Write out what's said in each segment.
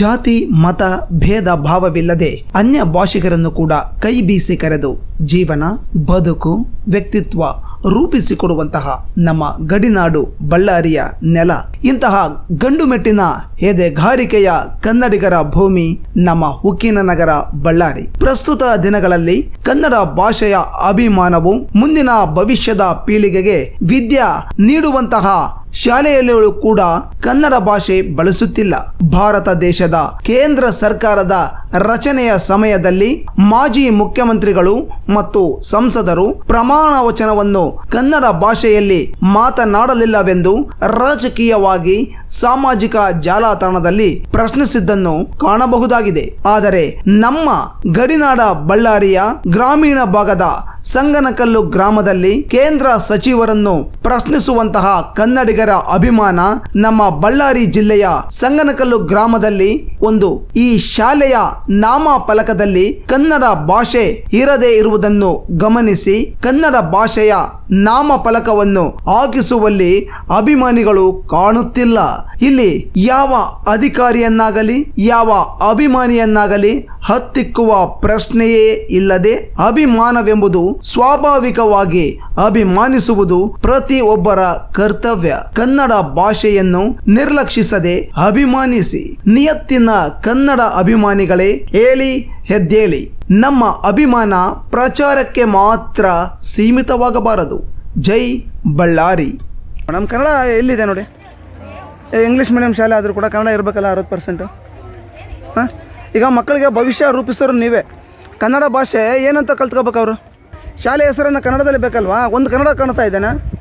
ಜಾತಿ, ಮತ, ಭೇದ ಭಾವವಿಲ್ಲದೆ ಅನ್ಯ ಭಾಷಿಗರನ್ನು ಕೂಡ ಕೈ ಬೀಸಿ ಕರೆದು ಜೀವನ, ಬದುಕು, ವ್ಯಕ್ತಿತ್ವ ರೂಪಿಸಿಕೊಡುವಂತಹ ನಮ್ಮ ಗಡಿನಾಡು ಬಳ್ಳಾರಿಯ ನೆಲ. ಇಂತಹ ಗಂಡುಮೆಟ್ಟಿನ ಎದೆಗಾರಿಕೆಯ ಕನ್ನಡಿಗರ ಭೂಮಿ ನಮ್ಮ ಉಕ್ಕಿನ ನಗರ ಬಳ್ಳಾರಿ. ಪ್ರಸ್ತುತ ದಿನಗಳಲ್ಲಿ ಕನ್ನಡ ಭಾಷೆಯ ಅಭಿಮಾನವು ಮುಂದಿನ ಭವಿಷ್ಯದ ಪೀಳಿಗೆಗೆ ವಿದ್ಯಾ ನೀಡುವಂತಹ ಶಾಲೆಯಲ್ಲೂ ಕೂಡ ಕನ್ನಡ ಭಾಷೆ ಬಳಸುತ್ತಿಲ್ಲ. ಭಾರತ ದೇಶದ ಕೇಂದ್ರ ಸರ್ಕಾರದ ರಚನೆಯ ಸಮಯದಲ್ಲಿ ಮಾಜಿ ಮುಖ್ಯಮಂತ್ರಿಗಳು ಮತ್ತು ಸಂಸದರು ಪ್ರಮಾಣ ವಚನವನ್ನು ಕನ್ನಡ ಭಾಷೆಯಲ್ಲಿ ಮಾತನಾಡಲಿಲ್ಲವೆಂದು ರಾಜಕೀಯವಾಗಿ ಸಾಮಾಜಿಕ ಜಾಲತಾಣದಲ್ಲಿ ಪ್ರಶ್ನಿಸಿದ್ದನ್ನು ಕಾಣಬಹುದಾಗಿದೆ. ಆದರೆ ನಮ್ಮ ಗಡಿನಾಡ ಬಳ್ಳಾರಿಯ ಗ್ರಾಮೀಣ ಭಾಗದ ಸಂಗನಕಲ್ಲು ಗ್ರಾಮದಲ್ಲಿ ಕೇಂದ್ರ ಸಚಿವರನ್ನು ಪ್ರಶ್ನಿಸುವಂತಹ ಕನ್ನಡಿಗರ ಅಭಿಮಾನ ನಮ್ಮ ಬಳ್ಳಾರಿ ಜಿಲ್ಲೆಯ ಸಂಗನಕಲ್ಲು ಗ್ರಾಮದಲ್ಲಿ ಒಂದು. ಈ ಶಾಲೆಯ ನಾಮ ಫಲಕದಲ್ಲಿ ಕನ್ನಡ ಭಾಷೆ ಇರದೇ ಇರುವುದನ್ನು ಗಮನಿಸಿ ಕನ್ನಡ ಭಾಷೆಯ ನಾಮ ಫಲಕವನ್ನು ಹಾಕಿಸುವಲ್ಲಿ ಅಭಿಮಾನಿಗಳು ಕಾಣುತ್ತಿಲ್ಲ. ಇಲ್ಲಿ ಯಾವ ಅಧಿಕಾರಿಯನ್ನಾಗಲಿ, ಯಾವ ಅಭಿಮಾನಿಯನ್ನಾಗಲಿ ಹತ್ತಿಕ್ಕುವ ಪ್ರಶ್ನೆಯೇ ಇಲ್ಲದೆ ಅಭಿಮಾನವೆಂಬುದು ಸ್ವಾಭಾವಿಕವಾಗಿ ಅಭಿಮಾನಿಸುವುದು ಪ್ರತಿಯೊಬ್ಬರ ಕರ್ತವ್ಯ ಕನ್ನಡ ಭಾಷೆಯನ್ನು ನಿರ್ಲಕ್ಷಿಸದೆ ಅಭಿಮಾನಿಸಿ. ನಿಯತ್ತಿನ ಕನ್ನಡ ಅಭಿಮಾನಿಗಳೇ, ಹೇಳಿ, ಹೆದ್ದೇಳಿ. ನಮ್ಮ ಅಭಿಮಾನ ಪ್ರಚಾರಕ್ಕೆ ಮಾತ್ರ ಸೀಮಿತವಾಗಬಾರದು. ಜೈ ಬಳ್ಳಾರಿ. ನಮ್ಮ ಕನ್ನಡ ಎಲ್ಲಿದೆ ನೋಡಿ? ಇಂಗ್ಲೀಷ್ ಮೀಡಿಯಂ ಶಾಲೆ ಆದರೂ ಕೂಡ ಕನ್ನಡ ಇರಬೇಕಲ್ಲ ಅರವತ್ತು ಪರ್ಸೆಂಟು ಹಾಂ? ಈಗ ಮಕ್ಕಳಿಗೆ ಭವಿಷ್ಯ ರೂಪಿಸೋರು ನೀವೇ. ಕನ್ನಡ ಭಾಷೆ ಏನಂತ ಕಲ್ತ್ಕೋಬೇಕು ಅವರು? ಶಾಲೆ ಹೆಸರನ್ನು ಕನ್ನಡದಲ್ಲಿ ಬೇಕಲ್ವಾ? ಒಂದು ಕನ್ನಡ ಕಾಣ್ತಾ ಇದ್ದೇನೆ?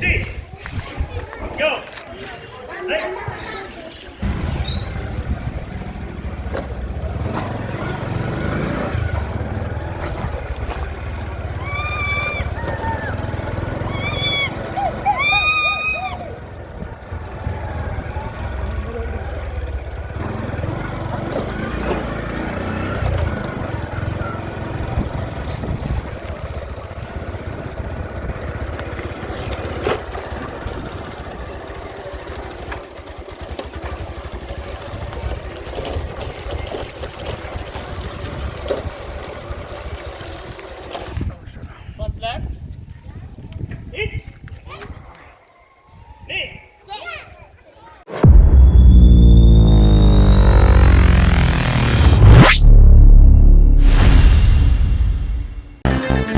See.